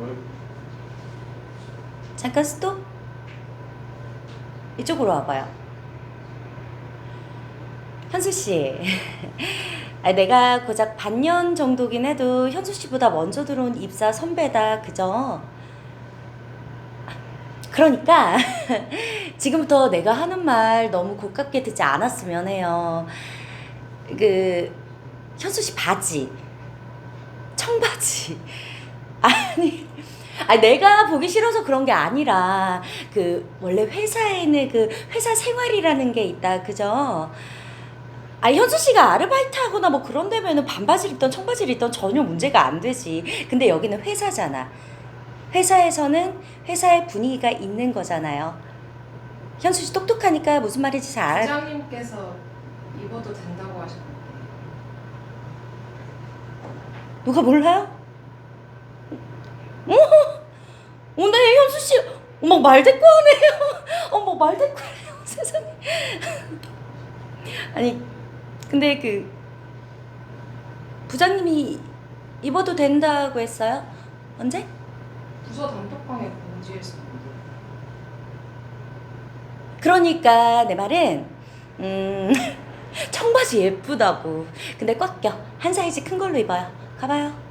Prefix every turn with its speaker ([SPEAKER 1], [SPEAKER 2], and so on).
[SPEAKER 1] 응?
[SPEAKER 2] 잠깐 스톱. 이쪽으로 와봐요. 현수 씨, 아, 내가 고작 반년 정도긴 해도 현수 씨보다 먼저 들어온 입사 선배다, 그죠? 그러니까 지금부터 내가 하는 말 너무 고깝게 듣지 않았으면 해요. 그 현수 씨 바지, 청바지, 아니. 아 내가 보기 싫어서 그런 게 아니라 그 원래 회사에는 그 회사 생활이라는 게 있다 그죠? 아 현수 씨가 아르바이트 하거나 뭐 그런 데면은 반바지를 입던 청바지를 입던 전혀 문제가 안 되지. 근데 여기는 회사잖아. 회사에서는 회사의 분위기가 있는 거잖아요. 현수 씨 똑똑하니까 무슨 말인지 잘 알.
[SPEAKER 3] 부장님께서 입어도 된다고 하셨는데
[SPEAKER 2] 누가 몰라요? 어? 오늘 현수 씨 어머 말대꾸하네요. 어머 말대꾸하네요. 세상에. 아니 근데 그 부장님이 입어도 된다고 했어요? 언제?
[SPEAKER 3] 부서 단톡방에 공지했었는데
[SPEAKER 2] 그러니까 내 말은 음 청바지 예쁘다고. 근데 꽉 껴. 한 사이즈 큰 걸로 입어요. 가봐요.